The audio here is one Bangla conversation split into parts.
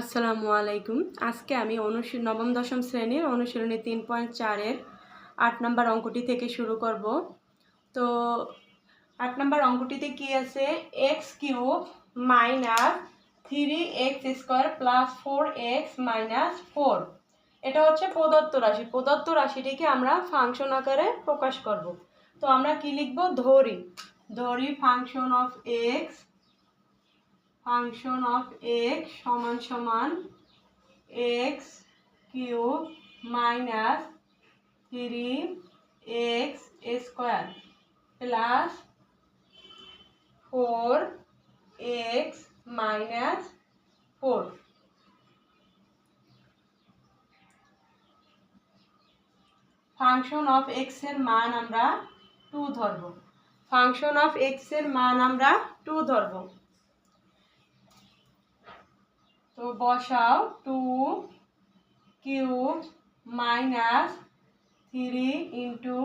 আসসালামু আলাইকুম। আজকে আমি অনুশীল নবম, দশম শ্রেণির অনুশীলনী তিন পয়েন্ট চারের আট নম্বর অঙ্কটি থেকে শুরু করব। তো আট নম্বর অঙ্কটিতে কি আছে? X cube minus three x square plus four x minus four. এটা হচ্ছে প্রদত্ত রাশি। প্রদত্ত রাশিটিকে আমরা ফাংশন আকারে প্রকাশ করব। তো আমরা কি লিখব? ধরি। ধরি function of x function of x সমান সমান x cube minus three x square plus four x minus four function of এক্সের মান আমরা টু ধরব। ফাংশন অফ এক্সের মান আমরা টু ধরব। তো বসাও two cube minus three into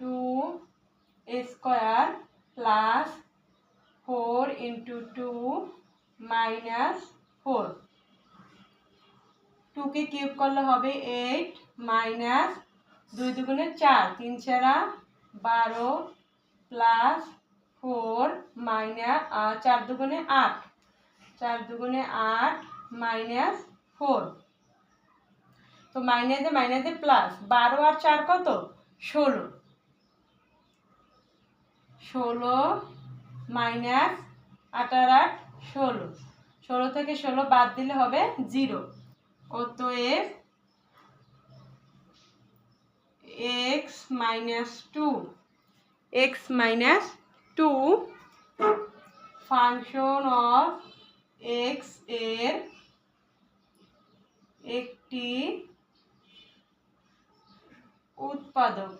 two square plus four into two minus four টুকে কিউব করলে হবে এইট মাইনাস দুই দুগুণে চার। তিন ছাড়া বারো প্লাস ফোর মাইনাস চার দুগুণে আট। চার দুগুণে আট মাইনাস ফোর তো মাইনাসে মাইনাসে প্লাস বারো আর চার কত? ষোলো। ষোলো মাইনাস আট আর আট ষোলো। ষোলো থেকে ষোলো বাদ দিলে হবে জিরো অতএব x minus two x minus two function of এক্সের একটি উৎপাদক।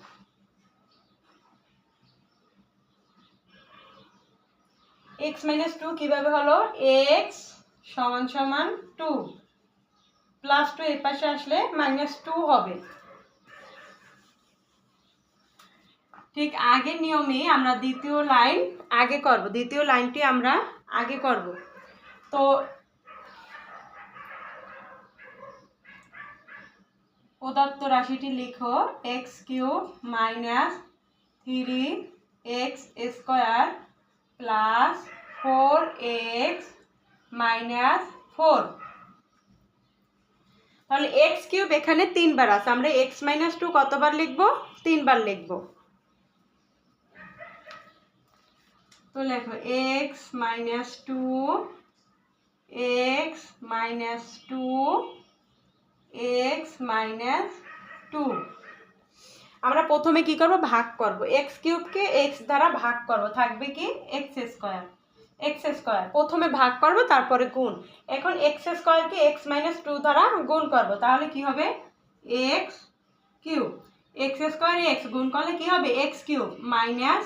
এক্স মাইনাস টু কীভাবে হলো? এক্স সমান সমান টু প্লাস টু এর পাশে আসলে মাইনাস টু হবে। ঠিক আগের নিয়মে আমরা দ্বিতীয় লাইন আগে করব। দ্বিতীয় লাইনটি আমরা আগে করব। তো প্রদত্ত রাশিটি লিখো x cube minus three x square plus four x minus four. তাহলে এক্স কিউব এখানে তিনবার আছে। আমরা এক্স মাইনাস টু কতবার লিখব? তিনবার লিখব। তো লেখো x minus two x minus two x minus two আমরা প্রথমে কি করব? ভাগ করব। এক্স কিউবকে এক্স দ্বারা ভাগ করব। থাকবে কি? এক্স স্কয়ার এক্স স্কয়ার প্রথমে ভাগ করব, তারপরে গুণ। এখন এক্স স্কোয়ারকে এক্স মাইনাস টু দ্বারা গুণ করব। তাহলে কি হবে? X cube x square x গুণ করলে কি হবে? X cube minus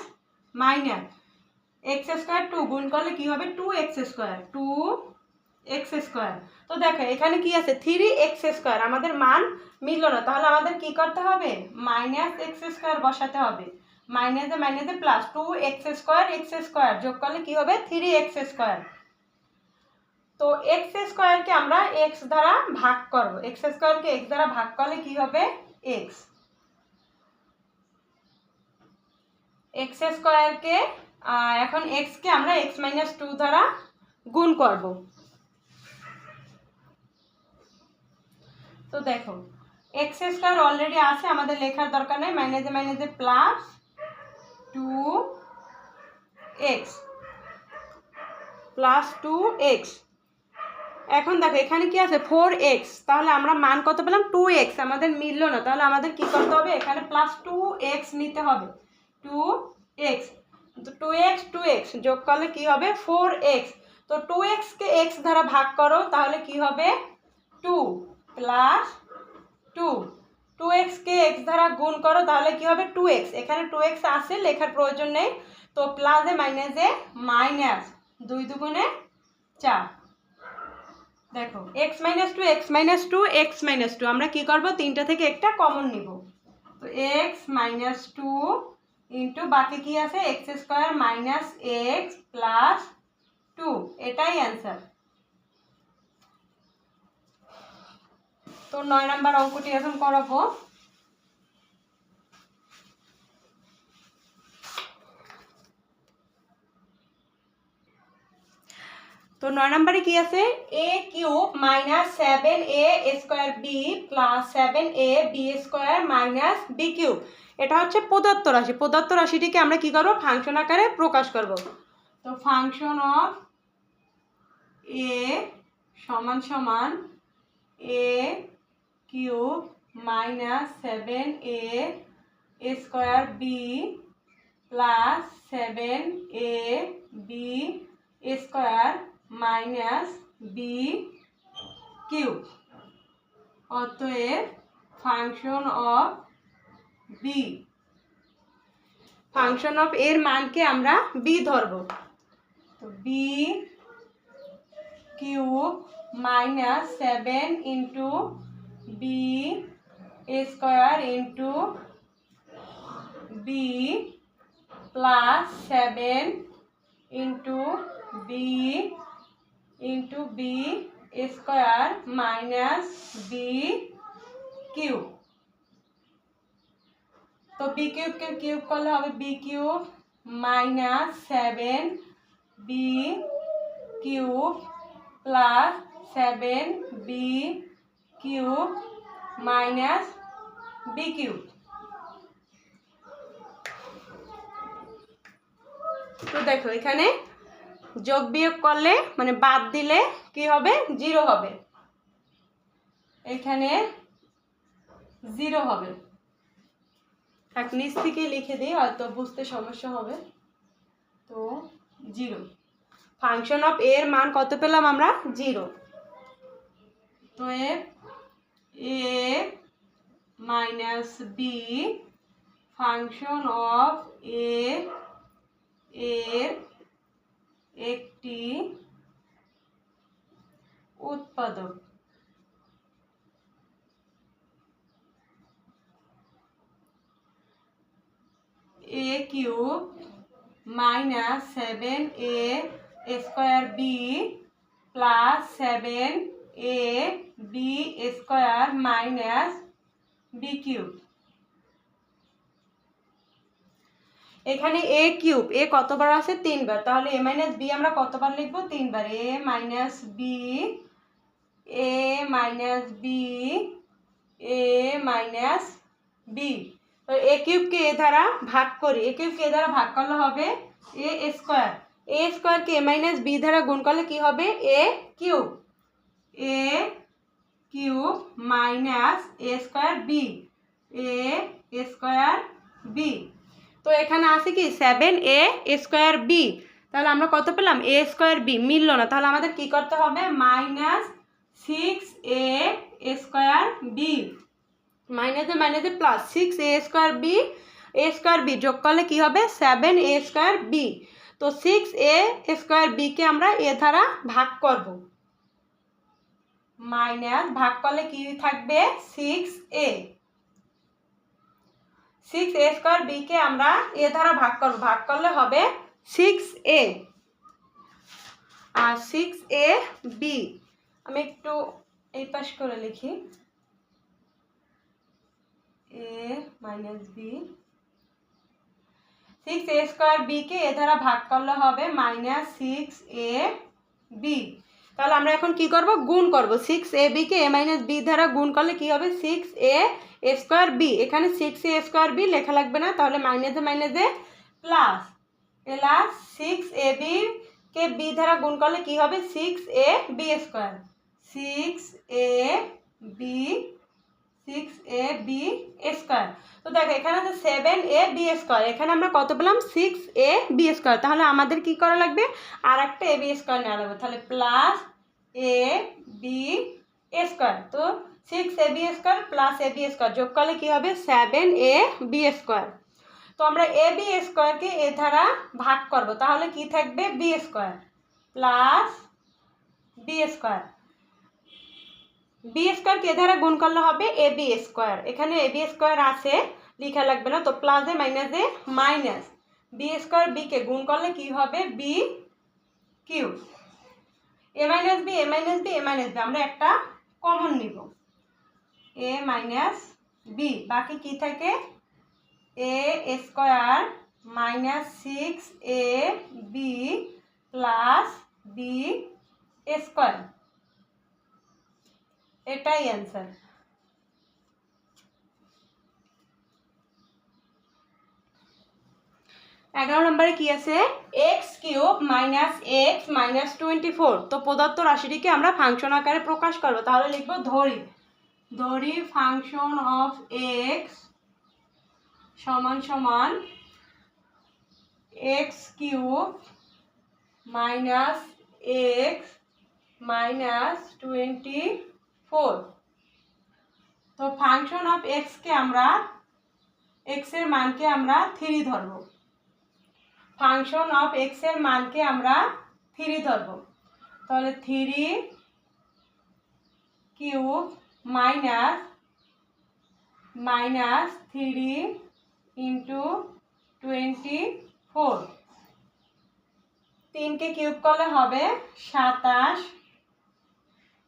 minus x square two গুণ করলে কি হবে? Two square two x square. তো দেখো, এখানে কি আছে? Three x square. আমাদের মান মিলল না। তাহলে আমাদের কি করতে হবে? মাইনাস এক্স স্কোয়ার বসাতে হবে। মাইনাসে মাইনাসে plus two x square x square. যোগ করলে কি হবে? Three x square. তো এক্স স্কোয়ারকে আমরা এক্স দ্বারা ভাগ করব। এক্স স্কোয়ারকে এক্স দ্বারা ভাগ করলে কি হবে? এক্স। এক্স স্কোয়ারকে এখন এক্সকে আমরা এক্স মাইনাস টু দ্বারা গুণ করব। তো দেখো এক্স স্কোয়ার অলরেডি আছে, আমাদের লেখার দরকার নেই। মাইনাসে মাইনাসে plus two x plus two x এখন দেখো, এখানে কি আছে? ফোর এক্স তাহলে আমরা মান কত পেলাম? টু এক্স আমাদের মিলল না। তাহলে আমাদের কি করতে হবে? এখানে প্লাস টু এক্স নিতে হবে। Two x two x two x যোগ করলে কী হবে? ফোর এক্স তো টু এক্সকে এক্স দ্বারা ভাগ করো, তাহলে কি হবে? Two plus two. টু এক্সকে এক্স দ্বারা গুণ করো, তাহলে কি হবে? Two x. এখানে টু এক্স আসে লেখার প্রয়োজন নেই। তো প্লাসে মাইনাসে মাইনাস দুই দুগুণে চার। দেখো x minus two x minus two x minus two আমরা কী করব? তিনটা থেকে একটা কমন নিব। তো এক্স মাইনাস টু ইন্টু বাকি কি আছে? X square minus x plus two এটাই অ্যান্সার তো নয় নাম্বার অঙ্কটি এখন করাবো। তো নয় নম্বরে কি আছে? A cube minus seven a square b plus seven a b square minus b cube. এটা হচ্ছে প্রদত্ত রাশি। প্রদত্ত রাশিটিকে আমরা কি করব? ফাংশন আকারে প্রকাশ করব। তো ফাংশন অফ এ সমান সমান a cube minus seven a square b plus seven a b square minus b cube. অতএব function of b function of এর মানকে আমরা বি ধরব। তো b cube minus seven into b square into b plus seven into b into b square minus b cube তো বি কিউবকে কিউব করলে হবে b cube minus seven b cube plus seven b cube minus b cube. তো দেখো, এখানে যোগ বিয়োগ করলে মানে বাদ দিলে কি হবে? জিরো হবে। এখানে জিরো হবে। এক নিচ থেকে লিখে দিই, হয়তো বুঝতে সমস্যা হবে। তো জিরো। ফাংশন অফ এর মান কত পেলাম আমরা? জিরো। তো f a minus b function of a এর একটি উৎপাদক। A cube minus seven a square b plus seven a b square minus b cube এখানে এ কিউব এ কতবার আছে? তিনবার। তাহলে এ মাইনাস বি আমরা কতবার লিখব? তিনবার। A minus b a minus b a minus b a কিউবকে a দ্বারা ভাগ করি। এ কিউবকে এ দ্বারা ভাগ করলে হবে এ স্কোয়ার এ স্কোয়ারকে এ মাইনাস বি দ্বারা গুণ করলে কি হবে? A cube a cube minus a square b a square b তো এখানে আছে কি? সেভেন এ স্কোয়ার বি তাহলে আমরা কত পেলাম? এ স্কোয়ার বি মিললো না। তাহলে আমাদের কি করতে হবে? Minus six a square b মাইনাসে মাইনাসে plus six a square b a square b যোগ করলে কী হবে? সেভেন এ স্কোয়ার বি তো সিক্স এ স্কোয়ার বিকে আমরা এ দ্বারা ভাগ করব। মাইনাস ভাগ করলে কি থাকবে? Six a six a square বিকে আমরা এ দ্বারা ভাগ করব। ভাগ করলে হবে সিক্স এ আর সিক্স এ বি আমি একটু এই পাশ করে লিখি। A minus b six a square bike a দ্বারা ভাগ করলে হবে মাইনাস সিক্স এ বি তাহলে আমরা এখন কি করব? গুণ করব। সিক্স এ বিকে এ মাইনাস বি দ্বারা গুণ করলে কি হবে? সিক্স এ স্কোয়ার বি এখানে সিক্স এ স্কোয়ার বি লেখা লাগবে না, তাহলে মাইনাসে মাইনাসে plus plus six a b K b দ্বারা গুণ করলে কি হবে? Six a b square six a b six a b square তো দেখো, এখানে আছে সেভেন এ বি স্কোয়ার এখানে আমরা কত পেলাম? সিক্স এ বি স্কোয়ার তাহলে আমাদের কি করা লাগবে? আর একটা এ বি স্কোয়ার নেওয়া লাগবে। তাহলে প্লাস এ বি স্কোয়ার তো six a b square plus a b square যোগ করলে কী হবে? সেভেন এ বি স্কোয়ার তো আমরা এ বি স্কোয়ারকে এ দ্বারা ভাগ করব। তাহলে কি থাকবে? B square plus b square b square কে দ্বারা গুণ করলে হবে এ বি স্কোয়ার। এখানে এ বি স্কোয়ার আছে, লিখা লাগবে না, তো প্লাসে এ মাইনাস বি স্কোয়ার বিকে গুণ করলে কি হবে? B cube a minus b, a minus b, a minus b, আমরা একটা কমন নিব। এ মাইনাস বি, বাকি কি থাকে? A square minus six a b plus b square. এটাই অ্যান্সার এগারো নম্বরে কি আছে? X cube minus x minus twenty four তো প্রদত্ত রাশিটিকে আমরা ফাংশন আকারে প্রকাশ করব। তাহলে লিখব ধরি। ধরি ফাংশন অফ এক্স সমান সমান x cube minus x minus twenty four. তো ফাংশন অফ এক্সকে আমরা এক্সের মানকে আমরা থ্রি ধরবো। ফাংশন অফ এক্সের মানকে আমরা থ্রি ধরবো। তাহলে three cube minus minus three into twenty four তিনকে কিউব করলে হবে সাতাশ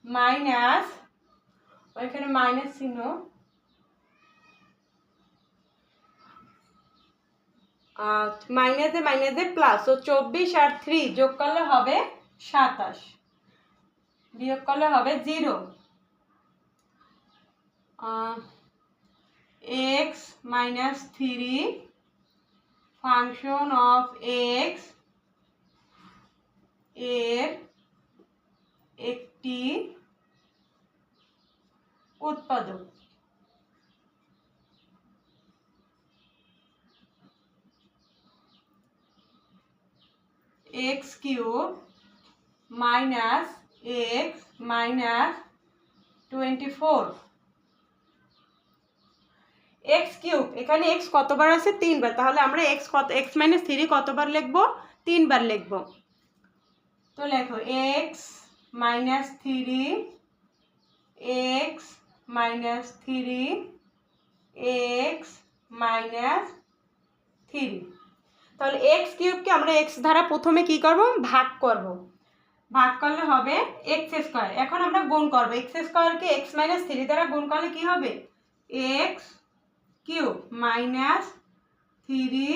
মাইনাস ওইখানে মাইনাস চিহ্ন মাইনাসে মাইনাসে প্লাস ও চব্বিশ আর থ্রি যোগ করলে হবে সাতাশ বিয়োগ করলে হবে zero x minus three function of এক্সের একটি উৎপাদক। X cube minus x minus twenty four x cube এখানে এক্স কতবার আছে? তিনবার। তাহলে আমরা এক্স কত এক্স মাইনাস থ্রি কতবার লিখব? তিনবার লিখব। তো লেখো x minus three x minus three x minus three তাহলে এক্স কিউবকে আমরা এক্স দ্বারা প্রথমে কি করব? ভাগ করব। ভাগ করলে হবে এক্স স্কোয়ার এখন আমরা গুণ করব। এক্স স্কোয়ারকে এক্স মাইনাস থ্রি দ্বারা গুণ করলে কি হবে? X cube minus three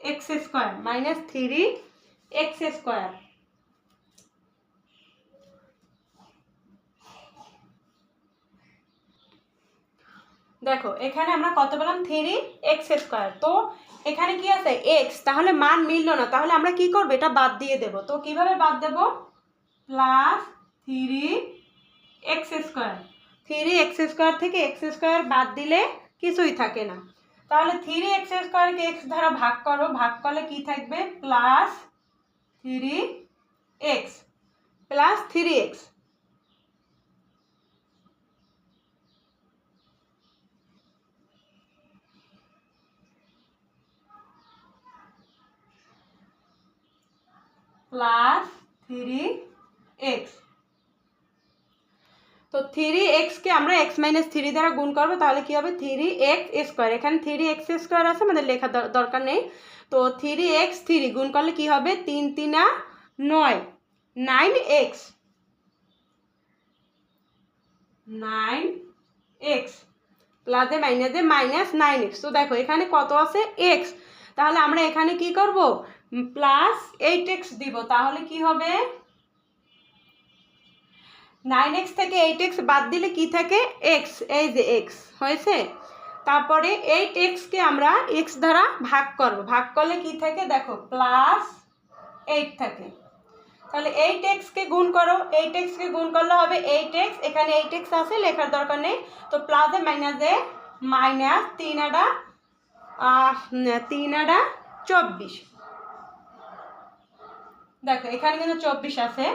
x square minus three x square দেখো, এখানে আমরা কত পেলাম? থ্রি এক্স স্কোয়ার তো এখানে কি আছে? এক্স তাহলে মান মিললো না। তাহলে আমরা কি করব? এটা বাদ দিয়ে দেব। তো কীভাবে বাদ দেব? Plus three x square three x square থেকে এক্স স্কোয়ার বাদ দিলে কিছুই থাকে না। তাহলে থ্রি এক্স স্কোয়ারকে এক্স দ্বারা ভাগ করো। ভাগ করলে কি থাকবে? Plus three x plus three x plus three x তো থ্রি এক্সকে আমরা এক্স মাইনাস থ্রি দ্বারা গুণ করব, তাহলে কি হবে? থ্রি এক্স স্কোয়ার এখানে থ্রি এক্স স্কোয়ার আছে, আমাদের লেখা দর- দরকার নেই। তো থ্রি এক্স থ্রি গুণ করলে কি হবে? তিন তিনা নয়। নাইন এক্স নাইন এক্স প্লাসে মাইনাসে মাইনাস নাইন এক্স তো দেখো, এখানে কত আছে? এক্স তাহলে আমরা এখানে কি করব? প্লাস এইট এক্স দিব, তাহলে কি হবে? নাইন এক্স থেকে এইট এক্স বাদ দিলে কি থাকে? এক্স এই যে এক্স হয়েছে? তারপরে এইট এক্সকে আমরা এক্স দ্বারা ভাগ করব। ভাগ করলে কি থাকে? দেখো প্লাস এইট থাকে। তাহলে এইট এক্সকে গুণ করো। এইট এক্সকে গুণ করলে হবে এইট এক্স এখানে এইট এক্স আছে, লেখার দরকার নেই। তো প্লাসে মাইনাসে মাইনাস তিন আডা তিন আডা চব্বিশ। দেখো, এখানে কিন্তু চব্বিশ আছে।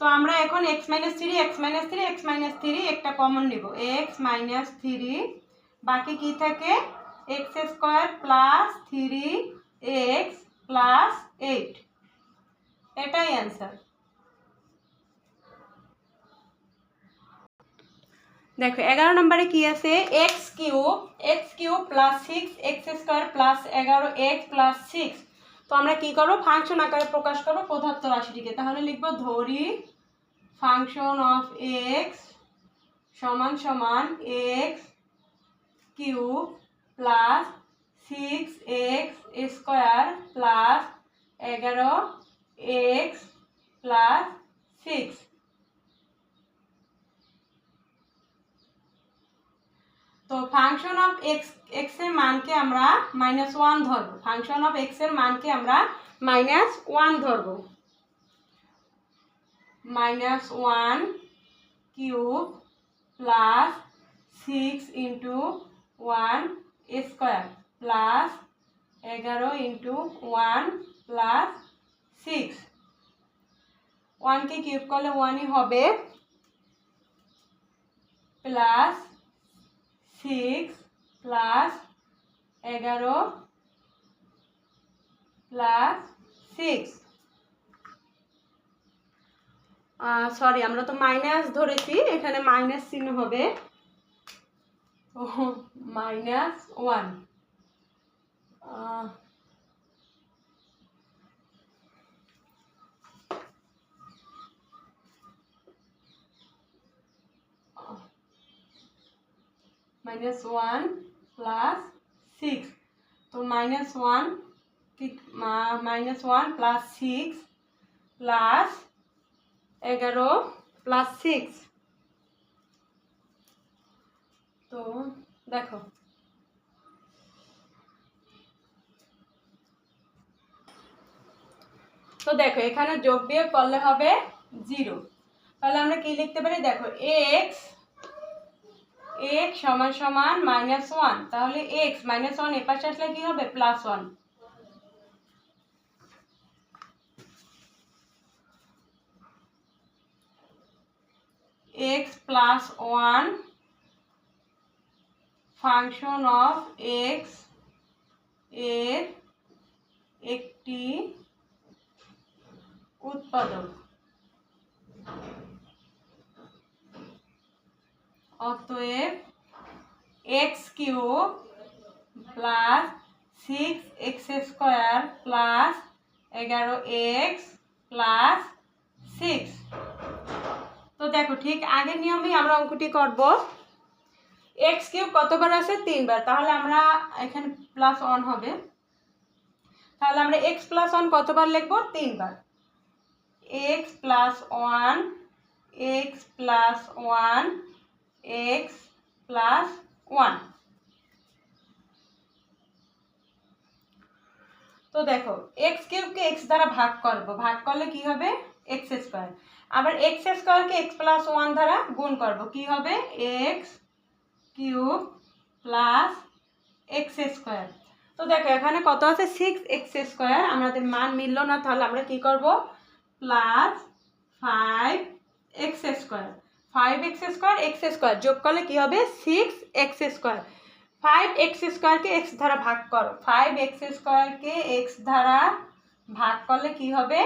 তো আমরা এখন x minus three x minus three x minus three একটা কমন নেব। এক্স মাইনাস থ্রি বাকি কি থাকে? X square plus three x plus eight এটাই অ্যান্সার দেখো, এগারো নম্বরে কি আছে? X cube x cube plus six x square plus এগারো এক্স প্লাস সিক্স তো আমরা কি করব? ফাংশন আকারে প্রকাশ করব পদার্থ রাশিটিকে। তাহলে লিখব ধরি ফাংশন অফ এক্স সমান সমান x cube plus six x square plus এগারো এক্স প্লাস সিক্স তো ফাংশন অফ এক্স এক্সের মানকে আমরা মাইনাস ওয়ান ধরবো। ফাংশন অফ এক্সের মানকে আমরা মাইনাস ওয়ান ধরবো। Minus one cube plus six into one square plus এগারো ইন্টু ওয়ান প্লাস সিক্স ওয়ানকে কিউব করলে ওয়ানই হবে প্লাস সিক্স প্লাস এগারো প্লাস সিক্স। সরি, আমরা তো মাইনাস ধরেছি, এখানে মাইনাস চিহ্ন হবে। Minus one. Minus one plus six তো minus one minus one plus six plus এগারো প্লাস সিক্স তো দেখো। তো দেখো, এখানে যোগ বিয়োগ করলে হবে জিরো তাহলে আমরা কি লিখতে পারি? দেখো এক্স এক্স সমান সমান মাইনাস ওয়ান তাহলে এক্স মাইনাস ওয়ান এপাশে আসলে কি হবে? Plus one x plus one function of এক্সের একটি উৎপাদক অতএব x cube plus six x square plus এগারো এক্স প্লাস সিক্স তো দেখো, ঠিক আগের নিয়মেই আমরা অঙ্কটি করব। এক্স কিউব কতবার আছে তিনবার। তাহলে আমরা এখানে প্লাস ওয়ান হবে। তাহলে আমরা এক্স প্লাস ওয়ান কতবার লিখব? তিনবার। X plus one x plus one x plus one তো দেখো এক্স কিউবকে এক্স দ্বারা ভাগ করব। ভাগ করলে কি হবে? এক্স স্কোয়ার আবার এক্স স্কোয়ারকে এক্স প্লাস ওয়ান দ্বারা গুণ করব। কি হবে? X cube plus x square তো দেখো, এখানে কত আছে? সিক্স এক্স স্কোয়ার আমাদের মান মিললো না, তাহলে আমরা কি করব? Plus five x square five x square x square যোগ করলে কী হবে? Six x square five x স্কোয়ারকে এক্স দ্বারা ভাগ করো। ফাইভ এক্স স্কোয়ারকে এক্স দ্বারা ভাগ করলে কি হবে?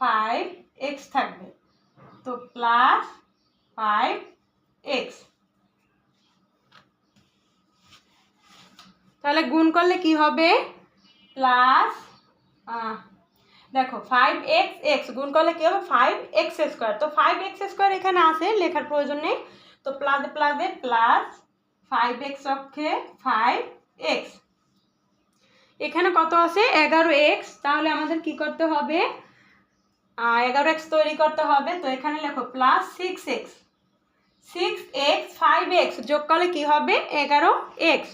ফাইভ এক্স থাকবে। তো প্লাস ফাইভ এক্স তাহলে গুণ করলে কি হবে? প্লাস দেখো ফাইভ এক্স এক্স গুণ করলে কী হবে? ফাইভ এক্স স্কোয়ার তো ফাইভ এক্স স্কোয়ার এখানে আছে, লেখার প্রয়োজন নেই। তো প্লাসে প্লাসে প্লাস ফাইভ এক্স অক্ষে ফাইভ এক্স এখানে কত আছে? এগারো এক্স তাহলে আমাদের কি করতে হবে? এগারো এক্স তৈরি করতে হবে। তো এখানে লেখো plus six x six x five x যোগ করলে কী হবে? এগারো এক্স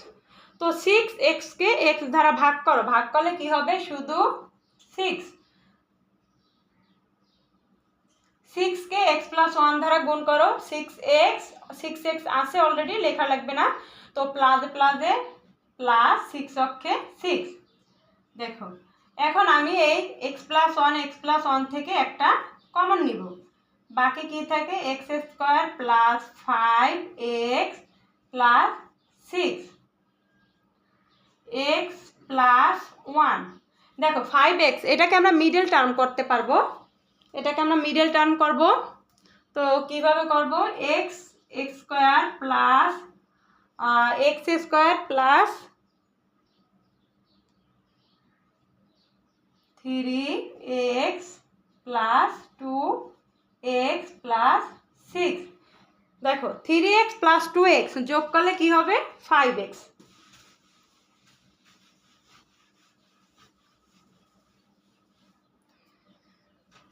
তো সিক্স এক্সকে এক্স দ্বারা ভাগ করো। ভাগ করলে কি হবে? শুধু সিক্স সিক্সকে এক্স প্লাস ওয়ান দ্বারা গুণ করো সিক্স এক্স সিক্স এক্স আছে অলরেডি লেখা লাগবে না। তো প্লাসে প্লাসে প্লাস সিক্স অক্ষে সিক্স দেখো, এখন আমি এই x plus one x plus one থেকে একটা কমন নিব। বাকি কি থাকে? X square plus five x plus six x plus one দেখো ফাইভ এক্স এটাকে আমরা মিডল টার্ম করতে পারব। এটাকে আমরা মিডল টার্ম করব। তো কীভাবে করব? X x square plus x square plus three x plus two x plus six দেখো three x plus two x যোগ করলে কি হবে? ফাইভ এক্স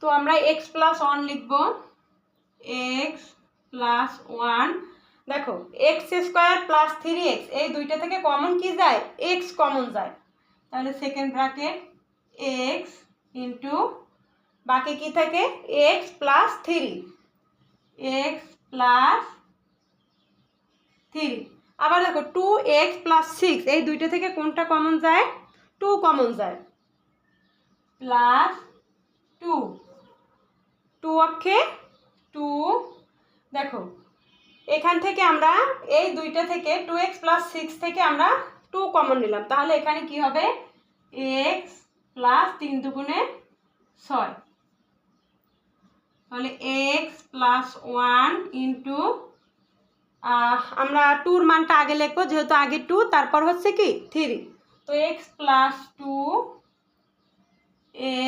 তো আমরা এক্স প্লাস ওয়ান লিখব। এক্স প্লাস ওয়ান দেখো x square plus three x এই দুইটা থেকে কমন কি যায়? এক্স কমন যায়। তাহলে সেকেন্ড ব্র্যাকেট এক্স ইন্টু বাকি কি থাকে? X plus three x plus three আবার দেখো টু এক্স প্লাস সিক্স এই দুইটা থেকে কোনটা কমন যায়? টু কমন যায়। প্লাস টু টু অক্ষে, টু, দেখো, এখান থেকে আমরা এই দুইটা থেকে টু এক্স প্লাস সিক্স থেকে আমরা টু কমন নিলাম। তাহলে এখানে কি হবে? এক্স প্লাস তিন দুগুণে ছয়। তাহলে এক্স প্লাস ওয়ান ইন্টু আমরা টুর মানটা আগে লিখব, যেহেতু আগে টু, তারপর হচ্ছে কি? থ্রি। তো x plus two,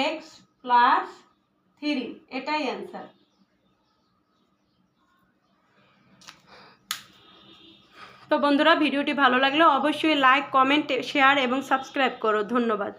x plus three, এটাই অ্যান্সার তো বন্ধুরা, ভিডিওটি ভালো লাগলে অবশ্যই লাইক কমেন্ট শেয়ার এবং সাবস্ক্রাইব করো। ধন্যবাদ।